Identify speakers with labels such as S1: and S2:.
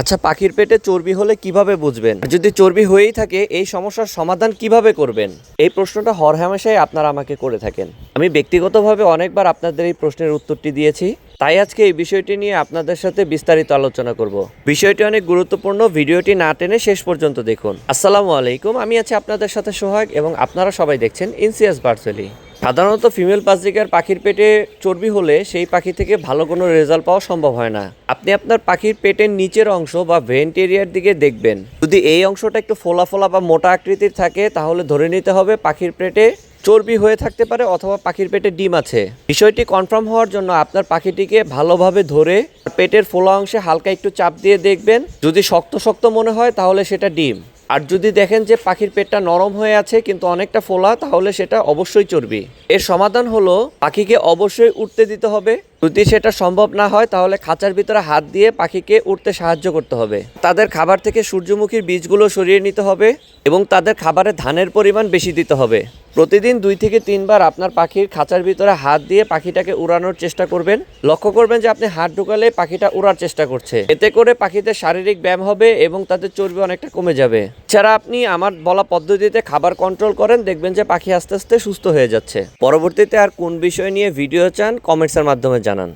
S1: আচ্ছা পাখির পেটে চর্বি হলে কীভাবে বুঝবেন? যদি চর্বি হয়েই থাকে, এই সমস্যার সমাধান কীভাবে করবেন? এই প্রশ্নটা হরহামেশাই আপনারা আমাকে করে থাকেন। আমি ব্যক্তিগতভাবে অনেকবার আপনাদের এই প্রশ্নের উত্তরটি দিয়েছি। তাই আজকে এই বিষয়টি নিয়ে আপনাদের সাথে বিস্তারিত আলোচনা করব। বিষয়টি অনেক গুরুত্বপূর্ণ, ভিডিওটি না টেনে শেষ পর্যন্ত দেখুন। আসসালামু আলাইকুম। আমি আছি আপনাদের সাথে সোহাগ এবং আপনারা সবাই দেখছেন ইনসিয়াস ভার্চুয়ালি সাধারণত ফিমেল পাজিকার পাখির পেটে চর্বি হলে সেই পাখি থেকে ভালো কোনো রেজাল্ট পাওয়া সম্ভব হয় না। আপনি আপনার পাখির পেটের নিচের অংশ বা ভেন্ট এরিয়ার দিকে দেখবেন। যদি এই অংশটা একটু ফোলা ফোলা বা মোটা আকৃতির থাকে, তাহলে ধরে নিতে হবে পাখির পেটে চর্বি হয়ে থাকতে পারে অথবা পাখির পেটে ডিম আছে। বিষয়টি কনফার্ম হওয়ার জন্য আপনার পাখিটিকে ভালোভাবে ধরে পেটের ফোলা অংশে হালকা একটু চাপ দিয়ে দেখবেন। যদি শক্ত শক্ত মনে হয়, তাহলে সেটা ডিম। আর যদি দেখেন যে পাখির পেটটা নরম হয়ে আছে, কিন্তু অনেকটা ফোলা, তাহলে সেটা অবশ্যই চর্বি। এর সমাধান হলো, পাখিকে অবশ্যই উঠতে দিতে হবে। যদি সেটা সম্ভব না হয়, তাহলে খাঁচার ভিতরে হাত দিয়ে পাখিকে উঠতে সাহায্য করতে হবে। তাদের খাবার থেকে সূর্যমুখীর বীজগুলো সরিয়ে নিতে হবে এবং তাদের খাবারে ধানের পরিমাণ বেশি দিতে হবে। প্রতিদিন দুই থেকে তিনবার আপনার পাখির খাঁচার ভিতরে হাত দিয়ে পাখিটাকে উড়ানোর চেষ্টা করবেন। লক্ষ্য করবেন যে আপনি হাত ঢুকালে পাখিটা উড়ার চেষ্টা করছে। এতে করে পাখিদের শারীরিক ব্যায়াম হবে এবং তাদের চর্বি অনেকটা কমে যাবে। ছাড়া আপনি আমার বলা পদ্ধতিতে খাবার কন্ট্রোল করেন, দেখবেন যে পাখি আস্তে আস্তে সুস্থ হয়ে যাচ্ছে। পরবর্তীতে আর কোন বিষয় নিয়ে ভিডিও চান কমেন্টসের মাধ্যমে জানান।